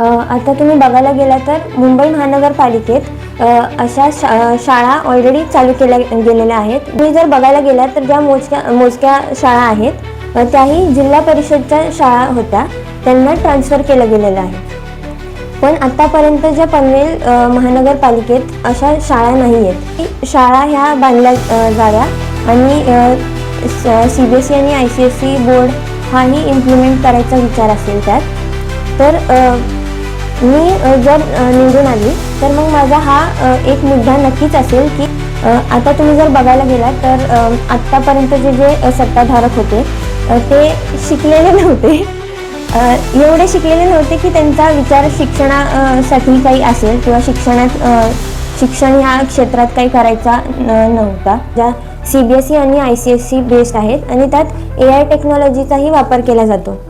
आता तुम्ही बघायला गेला तर मुंबई महानगरपालिकेत अशा शा शाळा ऑलरेडी चालू केल्या गेलेल्या आहेत. तुम्ही जर बघायला गेला तर ज्या मोजक्या मोजक्या शाळा आहेत त्याही जिल्हा परिषदच्या शाळा होत्या. त्यांना ट्रान्सफर केलं गेलेलं आहे. पण आत्तापर्यंत ज्या पनवेल महानगरपालिकेत अशा शाळा नाही आहेत. शाळा ह्या बांधल्या जाव्या आणि सी बी एस सी आणि I C S C board हाही इम्प्लिमेंट करायचा विचार असेल त्यात. तर मी जर निवडून आली तर मग माझा हा एक मुद्दा नक्कीच असेल की आता तुम्ही जर बघायला गेलात तर आत्तापर्यंत जे जे सत्ताधारक होते ते शिकलेले नव्हते. एवढे शिकलेले नव्हते की त्यांचा विचार शिक्षणासाठी काही असेल किंवा शिक्षणात शिक्षण ह्या क्षेत्रात काही करायचा नव्हता. ज्या सी बी एस सी आणि I C S C based आहेत आणि त्यात ए आय टेक्नॉलॉजीचाही वापर केला जातो.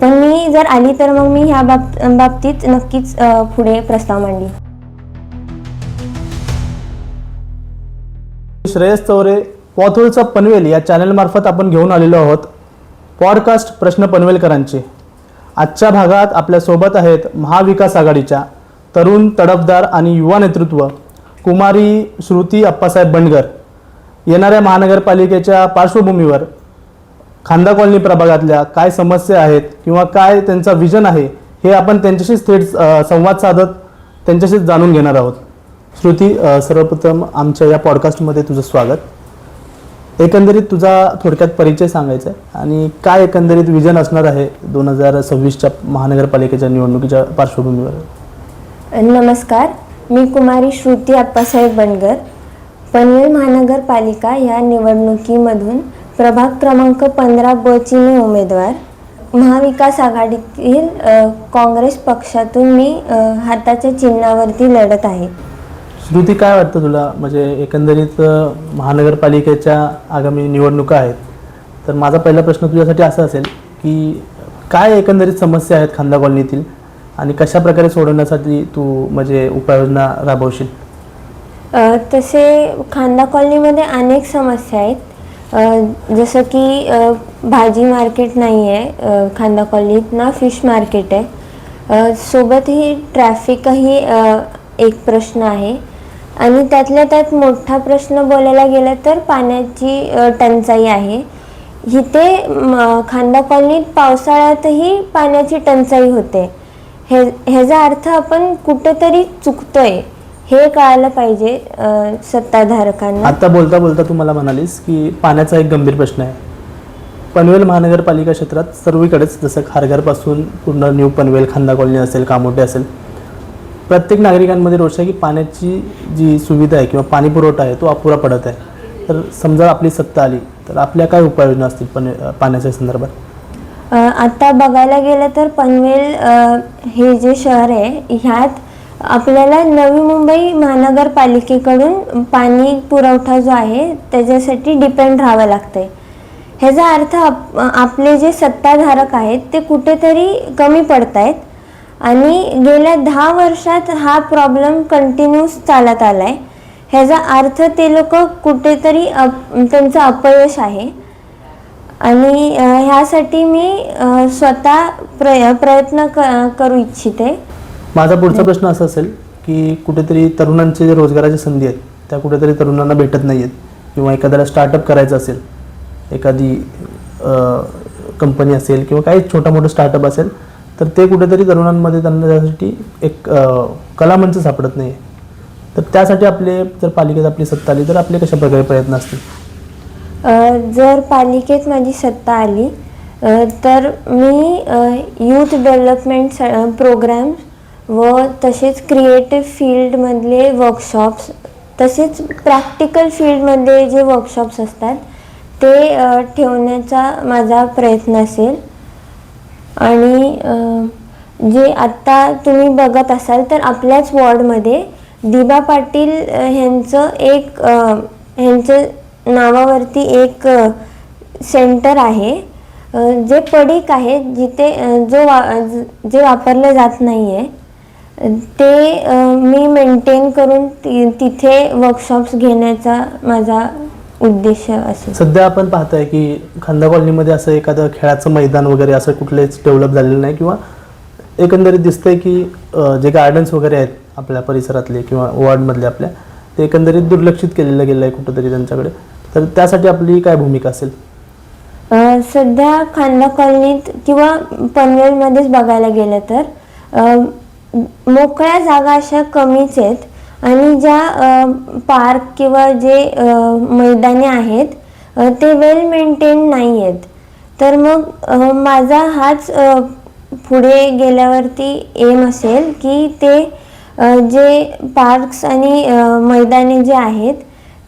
पण मी जर आली तर मग मी ह्या बाब बाबतीत नक्कीच पुढे प्रस्ताव मांडली श्रेयस चौरे पॉथोलचा पनवेल या चॅनलमार्फत आपण घेऊन आलेलो आहोत. पॉडकास्ट प्रश्न पनवेलकरांचे. आजच्या भागात आपल्यासोबत आहेत महाविकास आघाडीच्या तरुण तडफदार आणि युवा नेतृत्व कुमारी श्रुती अप्पासाहेब बंडगर. येणाऱ्या महानगरपालिकेच्या पार्श्वभूमीवर खांदा कॉलनी प्रभागातल्या काय समस्या आहेत किंवा काय त्यांचा विजन आहे हे आपण त्यांच्याशीच थेट संवाद साधत त्यांच्याशीच जाणून घेणार आहोत. श्रुती सर्वप्रथम आमच्या या पॉडकास्टमध्ये तुझं स्वागत. एकंदरीत तुझा थोडक्यात परिचय सांगायचा आहे आणि काय एकंदरीत विजन असणार आहे दोन हजार सव्वीसच्या महानगरपालिकेच्या निवडणुकीच्या पार्श्वभूमीवर? नमस्कार. मी कुमारी श्रुती आप्पासाहेब बनगर पनवेल महानगरपालिका या निवडणुकीमधून प्रभाग क्रमांक पंधरा ब ची मी उमेदवार. महाविकास आघाडीतील काँग्रेस पक्षातून मी हाताच्या चिन्हावरती लढत आहे. श्रुती काय वाटतं तुला? म्हणजे एकंदरीत महानगरपालिकेच्या आगामी निवडणुका आहेत. तर माझा पहिला प्रश्न तुझ्यासाठी असा असेल की काय एकंदरीत समस्या आहेत खांदा कॉलनीतील? आणि कशा प्रकारे सोडवण्यासाठी तू म्हणजे उपाययोजना राबवशील? तसे खांदा कॉलनीमध्ये अनेक समस्या आहेत. जसं की भाजी मार्केट नाही आहे खांदा कॉलनीत ना फिश मार्केट आहे. सोबतही सोबत ही ट्रॅफिकही एक प्रश्न आहे. आणि त्यातल्या त्यात मोठा प्रश्न बोलायला गेला तर पाण्याची टंचाई आहे. इथे म, खांदा कॉलनीत पावसाळ्यातही पाण्याची टंचाई होते. हे ह्याचा अर्थ आपण कुठेतरी चुकतोय. हे कळायला पाहिजे अ, सत्ताधारकांना. आता बोलता बोलता तू मला म्हणालीस की पाण्याचा एक गंभीर प्रश्न आहे. पनवेल महानगरपालिका क्षेत्रात सर्वीकडेच जसं खारघरपासून पूर्ण न्यू पनवेल खांदा कॉलनी असेल कामोटे असेल प्रत्येक नागरिकांमध्ये रोष आहे की पाण्याची जी सुविधा आहे किंवा पाणी पुरवठा आहे तो अपुरा पडत आहे. तर समजा आपली सत्ता आली तर आपल्या काय उपाययोजना असतील पण पाण्याच्या संदर्भात? अ, आता बघायला गेलं तर पनवेल अ, हे जे शहर आहे ह्यात आपल्याला नवी मुंबई महानगरपालिकेकडून पाणी पुरवठा जो आहे त्याच्यासाठी डिपेंड राहावं लागतंय. ह्याचा अर्थ आप आपले जे सत्ताधारक आहेत ते कुठेतरी कमी पडत आहेत आणि गेल्या दहा वर्षात हा प्रॉब्लेम कंटिन्यूस चालत आला आहे ह्याचा अर्थ ते लोक कुठेतरी अप त्यांचं अपयश आहे. आणि ह्यासाठी मी स्वतः प्रय प्रयत्न क करू इच्छिते. माझा पुढचा प्रश्न असा असेल की कुठेतरी तरुणांचे जे रोजगाराच्या संधी आहेत त्या कुठेतरी तरुणांना भेटत नाही आहेत किंवा एखाद्याला स्टार्टअप करायचं असेल एखादी कंपनी असेल किंवा काही छोटा मोठा स्टार्टअप असेल तर ते कुठेतरी तरुणांमध्ये त्यांना त्यासाठी एक कलामंच सापडत नाही तर त्यासाठी आपले जर पालिकेत आपली सत्ता आली तर आपले कशा प्रकारे प्रयत्न असतील? जर पालिकेत माझी सत्ता आली तर मी यूथ डेव्हलपमेंट प्रोग्राम्स व तसेच क्रिएटिव्ह फील्डमधले वर्कशॉप्स तसेच प्रॅक्टिकल फील्डमध्ये जे वर्कशॉप्स असतात ते ठेवण्याचा माझा प्रयत्न असेल. आणि जे आत्ता तुम्ही बघत असाल तर आपल्याच वॉर्डमध्ये दिबा पाटील ह्यांचं एक ह्यांचं ह्यांच्या नावावरती एक सेंटर आहे. जे पडीक आहे जिथे जो वा जे वापरलं जात नाही आहे ते मी मेंटेन करून ति तिथे वर्कशॉप्स घेण्याचा माझा उद्देश असेल सध्या आपण पाहतोय की खांदा कॉलनीमध्ये असं एखादं खेळाचं मैदान वगैरे असं कुठलेच डेव्हलप झालेलं नाही किंवा एकंदरीत दिसतंय की अ, जे गार्डन्स वगैरे आहेत आपल्या परिसरातले किंवा वॉर्डमधले आपल्या ते एकंदरीत दुर्लक्षित केलेलं गेलं आहे कुठंतरी त्यांच्याकडे. तर त्यासाठी आपली काय भूमिका असेल? अ, सध्या खांदा कॉलनीत किंवा पनवेलमध्येच बघायला गेलं तर अ, मोकळ्या जागा अशा कमीच आहेत. आणि ज्या पार्क किंवा जे मैदाने आहेत ते वेल मेंटेन नाही आहेत. तर मग माझा हाच पुढे गेल्यावरती एम असेल की ते जे पार्क्स आणि मैदाने जे आहेत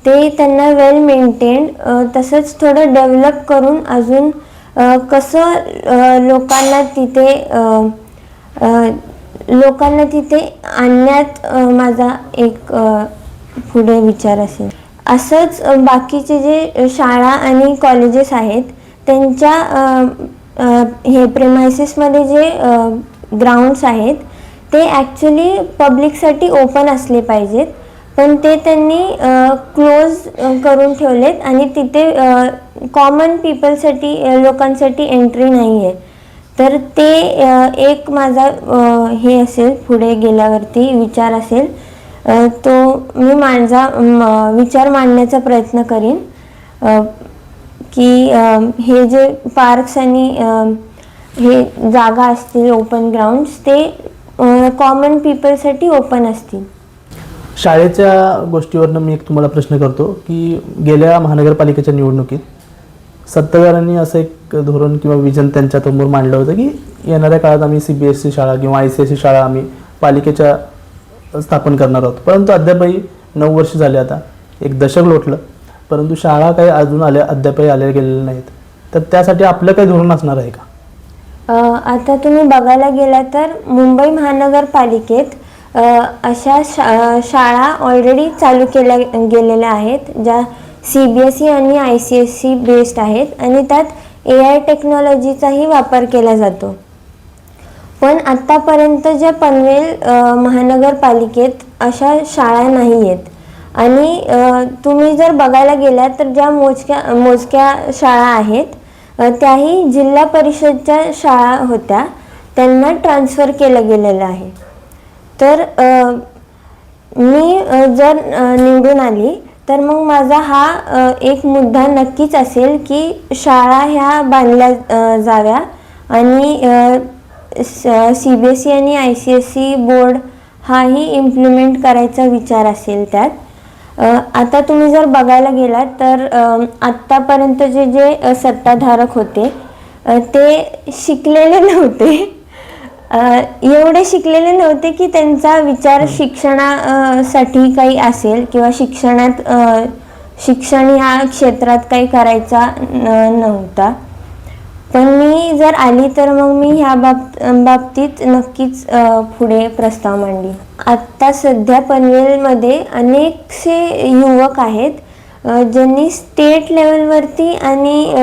ते त्यांना वेल मेंटेन तसंच थोडं डेव्हलप करून अजून कसं लोकांना तिथे लोकांना तिथे आणण्यात माझा एक पुढे विचार असेल. असंच बाकीचे जे शाळा आणि कॉलेजेस आहेत त्यांच्या हे प्रेमायसिसमध्ये जे ग्राउंड्स आहेत ते ॲक्च्युली पब्लिकसाठी ओपन असले पाहिजेत. पण ते त्यांनी क्लोज करून ठेवलेत आणि तिथे कॉमन पीपलसाठी लोकांसाठी एंट्री नाही आहे तर ते एक माझा हे असेल पुढे गेल्यावरती विचार असेल तो मी माझा विचार मांडण्याचा प्रयत्न करीन की हे जे पार्क्स आणि हे जागा असतील ओपन ग्राउंड्स ते कॉमन पीपलसाठी ओपन असतील. शाळेच्या गोष्टीवरनं मी एक तुम्हाला प्रश्न करतो की गेल्या महानगरपालिकेच्या निवडणुकीत सत्ताधाऱ्यांनी असं एक धोरण किंवा विजन त्यांच्यासमोर मांडलं होतं की येणाऱ्या काळात आम्ही सी बी एस सी शाळा किंवा आय सी एस सी शाळा आम्ही पालिकेच्या स्थापन करणार आहोत. परंतु अद्यापही नऊ वर्ष झाले आता. एक दशक लोटलं. परंतु शाळा काही अजून आल्या अद्यापही आल्या गेलेल्या नाहीत. तर त्यासाठी आपलं काही धोरण असणार आहे का? आता तुम्ही बघायला गेला तर मुंबई महानगरपालिकेत अशा शा शाळा ऑलरेडी चालू केल्या गेलेल्या आहेत ज्या सी बी एस ई आणि I C S C based आहेत आणि त्यात ए आय टेक्नॉलॉजीचाही वापर केला जातो. पण आत्तापर्यंत ज्या पनवेल महानगरपालिकेत अशा शाळा नाही आहेत आणि तुम्ही जर बघायला गेलात तर ज्या मोजक्या मोजक्या शाळा आहेत त्याही जिल्हा परिषदच्या शाळा होत्या. त्यांना ट्रान्सफर केलं गेलेलं आहे. तर मी जर निवडून आली तर मग माझा हा एक मुद्दा नक्कीच असेल की शाळा ह्या बांधल्या जाव्या आणि सी बी एस ई आणि I C S C board हाही इम्प्लिमेंट करायचा विचार असेल त्यात. आता तुम्ही जर बघायला गेलात तर आत्तापर्यंतचे जे सत्ताधारक होते ते शिकलेले नव्हते. एवढे शिकलेले नव्हते की त्यांचा विचार शिक्षणासाठी काही असेल किंवा शिक्षणात शिक्षण ह्या क्षेत्रात काही करायचा न- नव्हता. पण मी जर आली तर मग मी ह्या बाब बाबतीत नक्कीच पुढे प्रस्ताव मांडली आत्ता सध्या पनवेलमध्ये अनेकसे युवक आहेत ज्यांनी स्टेट लेवलवरती आणि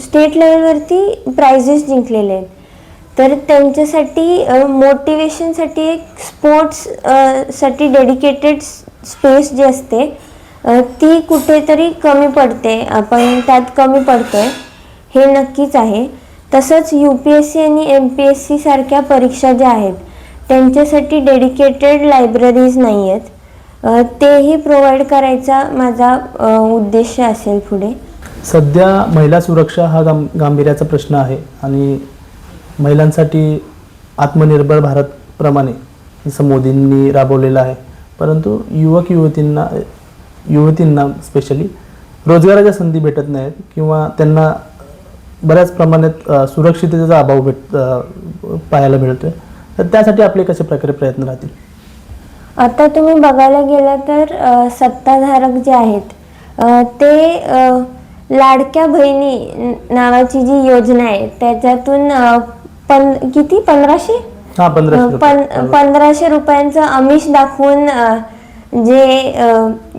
स्टेट लेवलवरती प्राइजेस जिंकलेले आहेत. तर त्यांच्यासाठी मोटिवेशनसाठी एक स्पोर्ट्ससाठी डेडिकेटेड स्पेस जी असते ती कुठेतरी कमी पडते. आपण त्यात कमी पडतोय. हे नक्कीच आहे. तसंच यू पी एस सी आणि एम पी एस सी सारख्या परीक्षा ज्या आहेत त्यांच्यासाठी डेडिकेटेड लायब्ररीज नाही आहेत तेही प्रोव्हाइड करायचा माझा उद्देश असेल पुढे. सध्या महिला सुरक्षा हा गां गांभीर्याचा प्रश्न आहे. आणि महिलांसाठी आत्मनिर्भर भारतप्रमाणे जसं मोदींनी राबवलेलं आहे. परंतु युवक युवतींना युवतींना स्पेशली रोजगाराच्या संधी भेटत नाहीत किंवा त्यांना बऱ्याच प्रमाणात सुरक्षिततेचा अभाव भेट पाहायला मिळतो आहे तर त्यासाठी आपले कसे प्रकारे प्रयत्न राहतील? आता तुम्ही बघायला गेला तर सत्ताधारक जे आहेत ते लाडक्या बहिणी नावाची जी योजना आहे त्याच्यातून किती पंधराशे हां पंधराशे रुपये. रुपयांचं आमिष दाखवून अ, जे अ,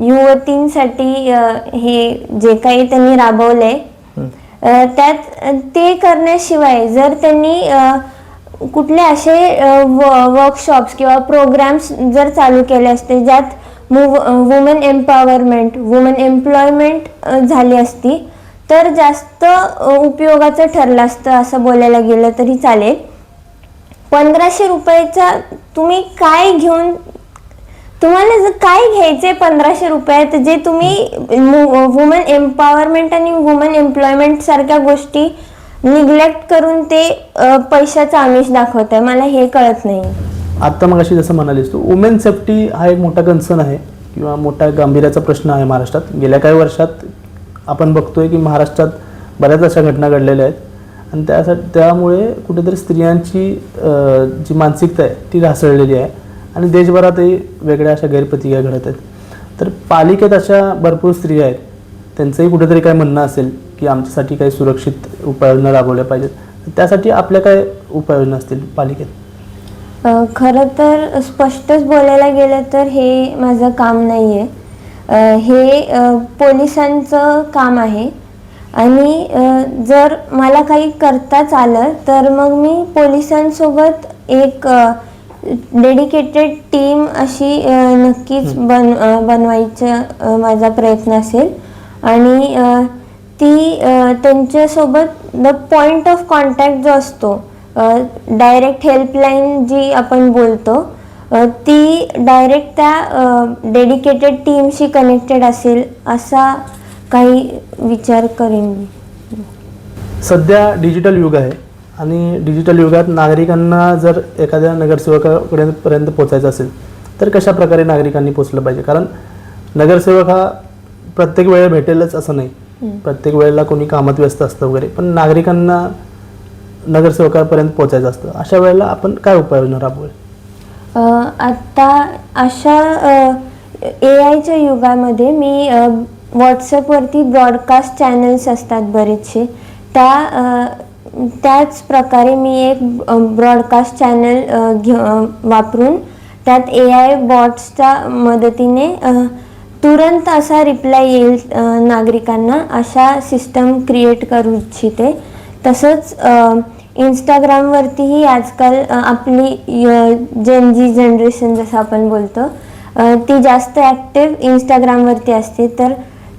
युवतींसाठी अ, हे जे काही त्यांनी राबवलंय हं. अ, त्यात ते करण्याशिवाय जर त्यांनी अ, कुठले असे वर्कशॉप्स किंवा प्रोग्राम्स जर चालू केले असते ज्यात वुमन एम्पॉवरमेंट वुमन एम्प्लॉयमेंट झाली असती तर जास्त उपयोगाचं ठरलं असतं असं बोलायला गेलं तरी चालेल. पंधराशे रुपयाचा तुम्ही काय घेऊन तुम्हाला जर काय घ्यायचे पंधराशे रुपयात जे तुम्ही वुमन एम्पॉवरमेंट आणि वुमन एम्प्लॉयमेंट सारख्या गोष्टी निग्लेक्ट करून ते पैशाचा आमिष दाखवत आहे मला हे कळत नाही. आत्ता मग अशी जसं म्हणालीस तू वुमेन सेफ्टी हा एक मोठा कन्सर्न आहे किंवा मोठा गांभीर्याचा प्रश्न आहे महाराष्ट्रात. गेल्या काही वर्षात आपण बघतोय की महाराष्ट्रात बऱ्याच अशा घटना घडलेल्या आहेत. आणि त्यासाठी त्यामुळे कुठेतरी स्त्रियांची जी मानसिकता आहे ती ढासळलेली आहे. आणि देशभरातही वेगळ्या अशा गैरप्रतिक्रिया घडत आहेत. तर पालिकेत अशा भरपूर स्त्रिया आहेत. त्यांचंही कुठेतरी काय म्हणणं असेल की आमच्यासाठी काही सुरक्षित उपाययोजना राबवल्या पाहिजेत. त्यासाठी आपल्या काय उपाययोजना असतील पालिकेत? खरं तर स्पष्टच बोलायला गेलं तर हे माझं काम नाही आहे हे पोलिसांचं काम आहे. आणि जर मला काही करताच आलं तर मग मी पोलिसांसोबत एक डेडिकेटेड टीम अशी नक्कीच बन बनवायचा माझा प्रयत्न असेल. आणि ती त्यांच्यासोबत द पॉइंट ऑफ कॉन्टॅक्ट जो असतो डायरेक्ट हेल्पलाईन जी आपण बोलतो ती डायरेक्ट त्या डेडिकेटेड टीमशी कनेक्टेड असेल असा काही विचार करेन मी. सध्या डिजिटल युग आहे आणि डिजिटल युगात नागरिकांना जर एखाद्या नगरसेवकाकडे पर्यंत पोचायचं असेल तर कशा प्रकारे नागरिकांनी पोचलं पाहिजे? कारण नगरसेवक हा प्रत्येक वेळेला भेटेलच असं नाही. प्रत्येक वेळेला कोणी कामात व्यस्त असतं वगैरे पण नागरिकांना नगरसेवकापर्यंत पोचायचं असतं. अशा वेळेला आपण काय उपाययोजना राबवूया? अ, आत्ता अशा ए आयच्या युगामध्ये मी व्हॉट्सअपवरती ब्रॉडकास्ट चॅनल्स असतात बरेचसे. त्या त्याच प्रकारे मी एक ब्रॉडकास्ट चॅनल घे वापरून त्यात ए आय बॉट्सच्या मदतीने तुरंत असा रिप्लाय येईल नागरिकांना अशा सिस्टम क्रिएट करू इच्छिते. तसंच इंस्टाग्रामवरतीही आजकाल आपली जेन जी जनरेशन जसं आपण बोलतो ती जास्त ॲक्टिव्ह इंस्टाग्रामवरती असते. तर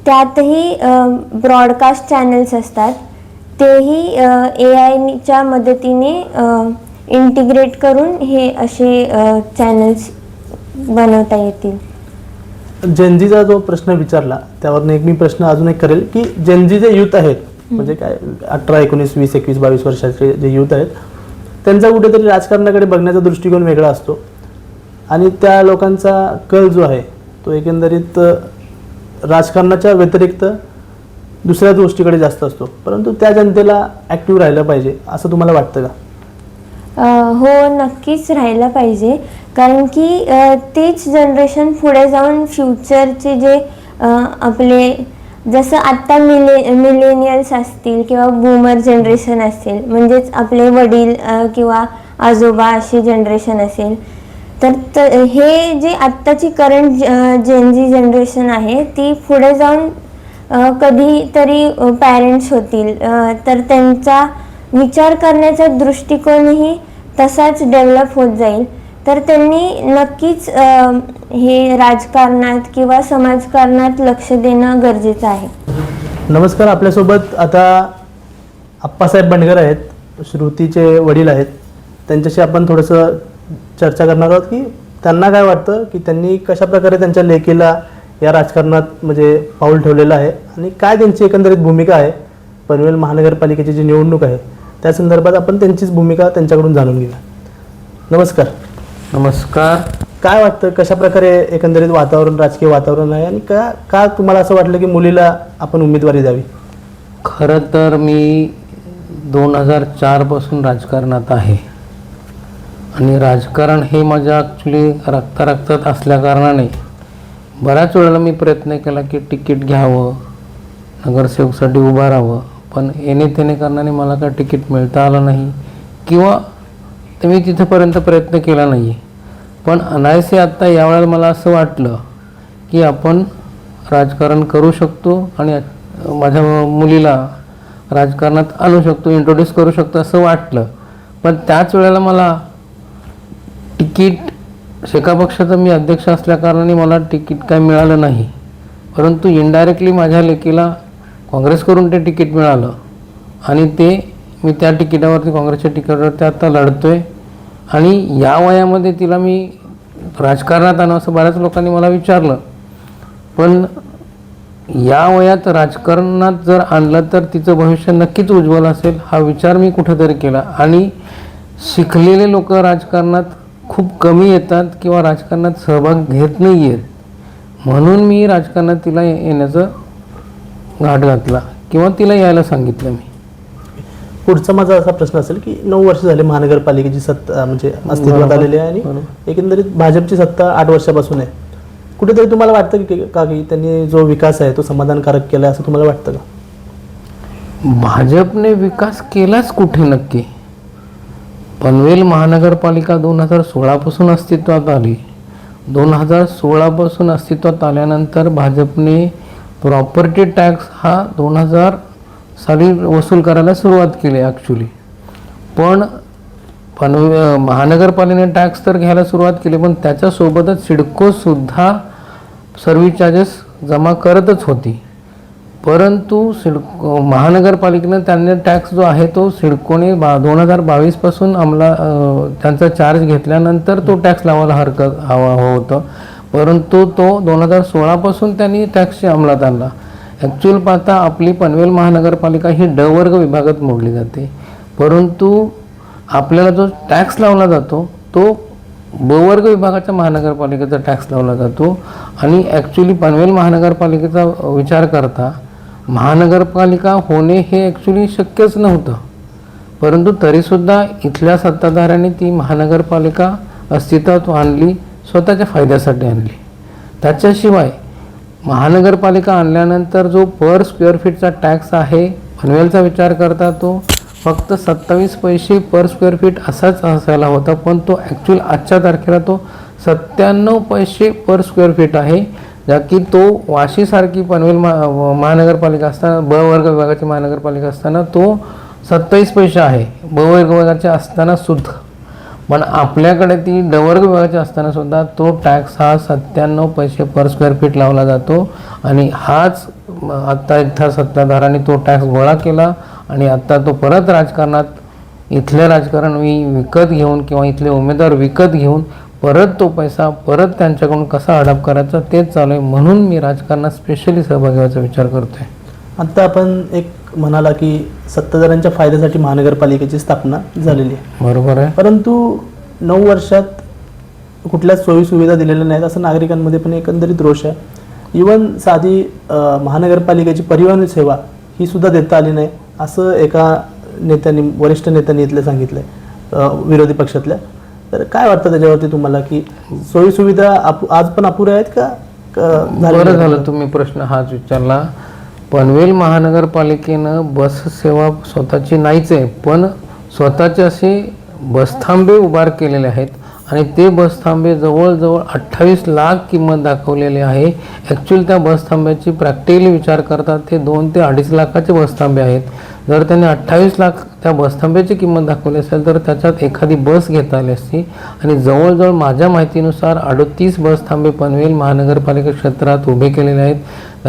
त्यातही ब्रॉडकास्ट चॅनल्स असतात. तेही ए आयच्या मदतीने इंटिग्रेट करून हे असे चॅनल्स बनवता येतील. जेनजीचा जो प्रश्न विचारला त्यावरून एक मी प्रश्न अजून एक करेल की जेनजी जे युथ आहेत म्हणजे काय अठरा एकोणीस वीस एकवीस बावीस वर्षाचे जे युथ आहेत त्यांचा कुठेतरी राजकारणाकडे बघण्याचा दृष्टिकोन वेगळा असतो. आणि त्या लोकांचा कल जो आहे तो एकंदरीत राजकारणाच्या व्यतिरिक्त दुसऱ्याच गोष्टीकडे जास्त असतो. परंतु त्या जनतेला ॲक्टिव्ह राहिलं पाहिजे असं तुम्हाला वाटतं का? हो नक्कीच राहायला पाहिजे. कारण की तेच जनरेशन पुढे जाऊन फ्युचरचे जे आपले जसं आत्ता मिले मिलेनियल्स असतील किंवा बूमर जनरेशन असेल म्हणजेच आपले वडील किंवा आजोबा अशी जनरेशन असेल तर त- हे जे आत्ताची करंट जेनजी जनरेशन आहे ती पुढे जाऊन कधीतरी पॅरेंट्स होतील. तर त्यांचा विचार करण्याचा दृष्टिकोनही तसाच डेव्हलप होत जाईल. तर त्यांनी नक्कीच हे राजकारणात किंवा समाजकारणात लक्ष देणं गरजेचं आहे. नमस्कार आपल्यासोबत आता आप्पासाहेब बंडगर आहेत श्रुतीचे वडील आहेत. त्यांच्याशी आपण थोडंसं चर्चा करणार आहोत की त्यांना काय वाटतं की त्यांनी कशा प्रकारे त्यांच्या लेकीला या राजकारणात म्हणजे पाऊल ठेवलेलं आहे आणि काय त्यांची एकंदरीत भूमिका आहे पनवेल महानगरपालिकेची जी निवडणूक आहे त्या संदर्भात आपण त्यांचीच भूमिका त्यांच्याकडून जाणून घेऊया. नमस्कार. नमस्कार. काय वाटतं? कशा प्रकारे एकंदरीत वातावरण राजकीय वातावरण आहे आणि का का तुम्हाला असं वाटलं की मुलीला आपण उमेदवारी द्यावी? खरं तर मी दोन हजार चारपासून राजकारणात आहे. आणि राजकारण हे माझ्या ॲक्च्युली रक्ता रक्तात असल्याकारणाने बऱ्याच वेळेला मी प्रयत्न केला की तिकीट घ्यावं नगरसेवकसाठी उभं राहावं पण येणे तेने कारणाने मला काय तिकीट मिळता आलं नाही. किंवा तर मी तिथंपर्यंत प्रयत्न केला नाही पण अनायसे आत्ता यावेळेला मला असं वाटलं की आपण राजकारण करू शकतो आणि माझ्या मुलीला राजकारणात आणू शकतो इंट्रोड्यूस करू शकतो असं वाटलं. पण त्याच वेळेला मला तिकीट शेका पक्षाचा मी अध्यक्ष असल्याकारणाने मला तिकीट काय मिळालं नाही. परंतु इनडायरेक्टली माझ्या लेकीला काँग्रेसकडून ते तिकीट मिळालं आणि ते मी त्या तिकिटावरती काँग्रेसच्या तिकिटावरती आता लढतो आहे आणि या वयामध्ये तिला मी राजकारणात आणू असं बऱ्याच लोकांनी मला विचारलं. पण या वयात राजकारणात जर आणलं तर तिचं भविष्य नक्कीच उज्ज्वल असेल हा विचार मी कुठेतरी केला. आणि शिकलेले लोक राजकारणात खूप कमी येतात किंवा राजकारणात सहभाग घेत नाही आहेत म्हणून मी राजकारणात तिला येण्याचं घाट घातला किंवा तिला यायला सांगितलं मी. पुढचा माझा असा प्रश्न असेल की नऊ वर्ष झाले महानगरपालिकेची सत्ता म्हणजे अस्तित्वात. आलेली आहे आणि. एकंदरीत भाजपची सत्ता आठ वर्षापासून आहे कुठेतरी तुम्हाला वाटतं की का की त्यांनी जो विकास आहे तो समाधानकारक केला असं तुम्हाला वाटतं का भाजपने विकास केलाच कुठे नक्की पनवेल महानगरपालिका दोन हजार सोळापासून अस्तित्वात आली दोन हजार सोळापासून अस्तित्वात आल्यानंतर भाजपने प्रॉपर्टी टॅक्स हा दोन हजार साली वसूल करायला सुरुवात केली ॲक्च्युली पण पण महानगरपालिकेने टॅक्स तर घ्यायला सुरुवात केली पण त्याच्यासोबतच सिडकोसुद्धा सर्व्हिस चार्जेस जमा करतच होती. परंतु सिडको महानगरपालिकेनं त्यांनी टॅक्स जो आहे तो सिडकोने बा दोन हजार बावीसपासून अंमला त्यांचा चार्ज घेतल्यानंतर तो टॅक्स लावायला हरकत हवा हवं होतं. परंतु तो दोन हजार सोळापासून त्यांनी टॅक्सची अंमलात आणला. ॲक्च्युअल पाहता आपली पनवेल महानगरपालिका ही ड वर्ग विभागात मोडली जाते. परंतु आपल्याला जो टॅक्स लावला जातो तो ब वर्ग विभागाच्या महानगरपालिकेचा टॅक्स लावला जातो. आणि ॲक्च्युली पनवेल महानगरपालिकेचा विचार करता महानगरपालिका होणे हे ॲक्च्युली शक्यच नव्हतं. परंतु तरीसुद्धा इथल्या सत्ताधाऱ्यांनी ती महानगरपालिका अस्तित्वात आणली स्वतःच्या फायद्यासाठी आणली. त्याच्याशिवाय महानगरपालिका आणल्यानंतर जो पर स्क्वेअर फीटचा टॅक्स आहे पनवेलचा विचार करता तो फक्त सत्तावीस पैसे पर स्क्वेअर फीट असाच असायला होता पण तो ॲक्च्युअल आजच्या तारखेला तो सत्त्याण्णव पैसे पर स्क्वेअर फीट आहे ज्या की तो वाशीसारखी पनवेल महा महानगरपालिका असताना ब वर्ग विभागाची महानगरपालिका असताना तो सत्तावीस पैसे आहे ब वर्ग विभागाचे असताना सुद्धा. पण आपल्याकडे ती डवर्ग विभागाची असताना सुद्धा तो टॅक्स हा सत्त्याण्णव पैसे पर स्क्वेअर फीट लावला जातो. आणि हाच आत्ता इथं सत्ताधारांनी तो टॅक्स गोळा केला आणि आत्ता तो परत राजकारणात इथले राजकारण मी विकत घेऊन किंवा इथले उमेदवार विकत घेऊन परत तो पैसा परत त्यांच्याकडून कसा हडप करायचा तेच चालू आहे. म्हणून मी राजकारणात स्पेशली सहभागी व्हायचा विचार आहे आत्ता आपण एक म्हणाला की सत्ताधाऱ्यांच्या फायद्यासाठी महानगरपालिकेची स्थापना झालेली आहे. बरोबर आहे. परंतु नऊ वर्षात कुठल्याच सोयी सुविधा दिलेल्या नाहीत असं नागरिकांमध्ये पण एकंदरीत रोष आहे. इवन साधी महानगरपालिकेची परिवहन सेवा ही सुद्धा देता आली नाही असं एका नेत्यांनी वरिष्ठ नेत्यांनी इथलं सांगितलं आहे विरोधी पक्षातल्या. तर काय वाटतं त्याच्यावरती तुम्हाला की सोयी सुविधा आप आज पण अपुऱ्या आहेत का? बरं? झालं तुम्ही प्रश्न हाच विचारला. पनवेल महानगरपालिकेनं बस सेवा स्वतःची नाहीच आहे पण स्वतःचे असे बसथांबे उभार केलेले आहेत आणि ते बसथांबे जवळजवळ अठ्ठावीस लाख किंमत दाखवलेली आहे. ॲक्च्युअली त्या बसथांब्याची प्रॅक्टिकली विचार करतात ते दोन ते अडीच लाखाचे बसथांबे आहेत. जर त्यांनी अठ्ठावीस लाख त्या बसथांब्याची किंमत दाखवली असेल तर त्याच्यात एखादी बस घेता आली असती. आणि जवळजवळ माझ्या माहितीनुसार अडतीस बसथांबे पनवेल महानगरपालिका क्षेत्रात उभे केलेले आहेत.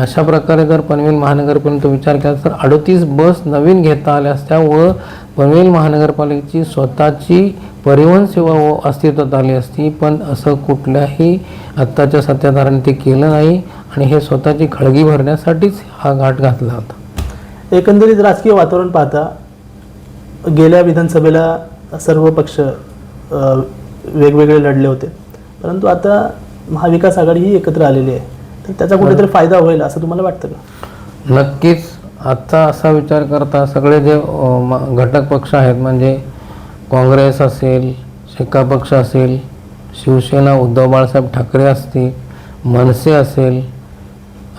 अशा प्रकारे जर पनवेल महानगरपर्यंत विचार केला तर अडतीस बस नवीन घेता आल्या असत्या व पनवेल महानगरपालिकेची स्वतःची परिवहन सेवा व अस्तित्वात आली असती. पण असं कुठल्याही आत्ताच्या सत्ताधाऱ्यांनी ते केलं नाही आणि हे स्वतःची खळगी भरण्यासाठीच हा घाट घातला होता. एकंदरीत राजकीय वातावरण पाहता गेल्या विधानसभेला सर्व पक्ष वेगवेगळे लढले होते. परंतु आता महाविकास आघाडी ही एकत्र आलेली आहे. तर त्याचा कुठेतरी फायदा होईल असं तुम्हाला वाटतं का? नक्कीच. आता असा विचार करता सगळे जे घटक पक्ष आहेत म्हणजे काँग्रेस असेल शेका पक्ष असेल शिवसेना उद्धव बाळासाहेब ठाकरे असतील मनसे असेल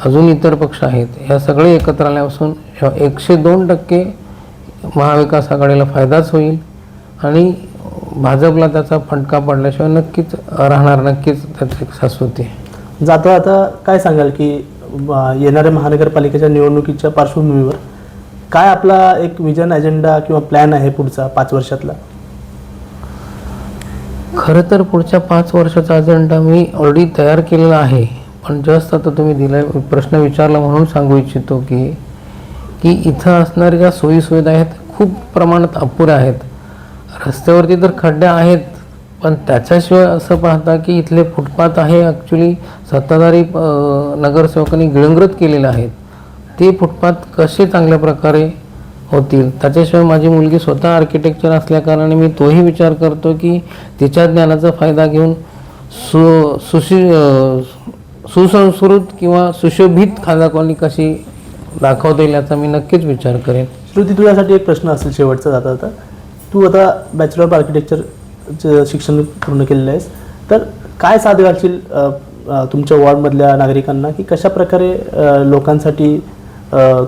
अजून इतर पक्ष आहेत ह्या सगळे एकत्र आल्यापासून एकशे दोन टक्के महाविकास आघाडीला फायदाच होईल आणि भाजपला त्याचा फटका पडल्याशिवाय नक्कीच राहणार नक्कीच त्याची शाश्वती आहे जाता. आता काय सांगाल की येणाऱ्या महानगरपालिकेच्या निवडणुकीच्या पार्श्वभूमीवर काय आपला एक विजन अजेंडा किंवा प्लॅन आहे पुढचा पाच वर्षातला? खरं तर पुढच्या पाच वर्षाचा अजेंडा मी ऑलरेडी तयार केलेला आहे. पण जस्ट आता तुम्ही दिला प्रश्न विचारला म्हणून सांगू इच्छितो की की इथं असणाऱ्या ज्या सोयीसुविधा आहेत खूप प्रमाणात अपुऱ्या आहेत. रस्त्यावरती तर खड्डे आहेत पण त्याच्याशिवाय असं पाहता की इथले फुटपाथ आहे ॲक्च्युली सत्ताधारी नगरसेवकांनी गिळंकृत केलेले आहेत. ते फुटपाथ कसे चांगल्या प्रकारे होतील? त्याच्याशिवाय माझी मुलगी स्वतः आर्किटेक्चर असल्याकारणाने मी तोही विचार करतो की तिच्या ज्ञानाचा फायदा घेऊन सु सुशी सुसंस्कृत किंवा सुशोभित खाजा कॉलनी कशी दाखवता येईल याचा मी नक्कीच विचार करेन. श्रुती तुझ्यासाठी एक प्रश्न असेल शेवटचा जाता आता तू आता बॅचलर ऑफ आर्किटेक्चर शिक्षण पूर्ण केलेलं आहेस. तर काय साथ घालशील तुमच्या वॉर्डमधल्या नागरिकांना? की कशा प्रकारे लोकांसाठी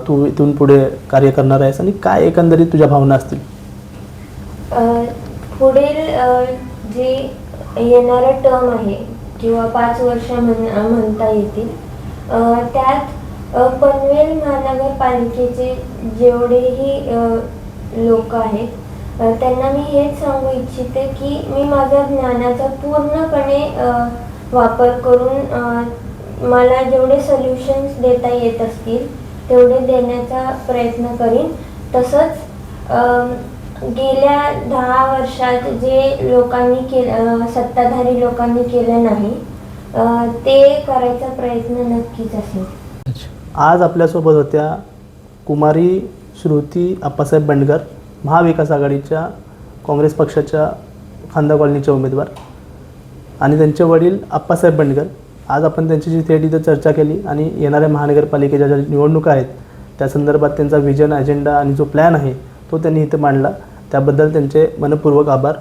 तू इथून पुढे कार्य करणार आहेस आणि काय एकंदरीत तुझ्या भावना असतील? पुढील जे येणारा टर्म आहे किंवा पाच वर्ष म्हण म्हणता येतील त्यात पनवेल महानगरपालिकेचे जेवढेही लोक आहेत त्यांना मी हेच सांगू इच्छिते की मी माझ्या ज्ञानाचा पूर्णपणे वापर करून मला जेवढे सोल्युशन्स देता येत असतील तेवढे देण्याचा प्रयत्न करीन. तसंच गेल्या दहा वर्षात जे लोकांनी केलं सत्ताधारी लोकांनी केलं नाही ते करायचा प्रयत्न नक्कीच असेल. आज आपल्यासोबत होत्या कुमारी श्रुती आप्पासाहेब बंडगर. महाविकास आघाडीच्या काँग्रेस पक्षाच्या खांदा कॉलनीच्या उमेदवार आणि त्यांचे वडील आप्पासाहेब बंडगर. आज आपण त्यांच्याशी थेट इथं चर्चा केली आणि येणाऱ्या महानगरपालिकेच्या ज्या निवडणुका आहेत त्या संदर्भात त्यांचा विजन अजेंडा आणि जो प्लॅन आहे तो त्यांनी इथं मांडला. त्याबद्दल त्यांचे मनपूर्वक आभार.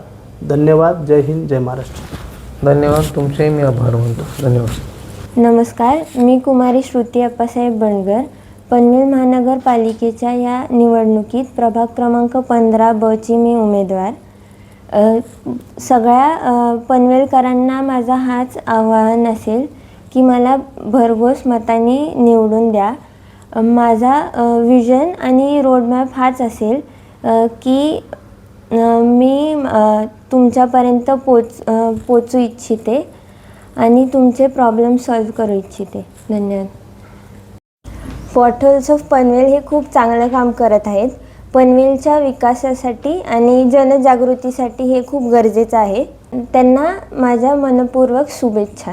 धन्यवाद. जय हिंद. जय महाराष्ट्र. धन्यवाद. तुमचेही मी आभार मानतो. धन्यवाद. नमस्कार. मी कुमारी श्रुती अप्पासाहेब बनगर पनवेल महानगरपालिकेच्या या निवडणुकीत प्रभाग क्रमांक पंधरा बची मी उमेदवार. सगळ्या पनवेलकरांना माझा हाच आवाहन असेल की मला भरघोस मताने निवडून द्या. माझा विजन आणि रोडमॅप हाच असेल की मी तुमच्यापर्यंत पोच पोचू इच्छिते आणि तुमचे प्रॉब्लेम सॉल्व करू इच्छिते. धन्यवाद. पॉटल्स ऑफ पनवेल हे खूप चांगलं काम करत आहेत. पनवेलच्या विकासासाठी आणि जनजागृतीसाठी हे खूप गरजेचं आहे. त्यांना माझ्या मनपूर्वक शुभेच्छा.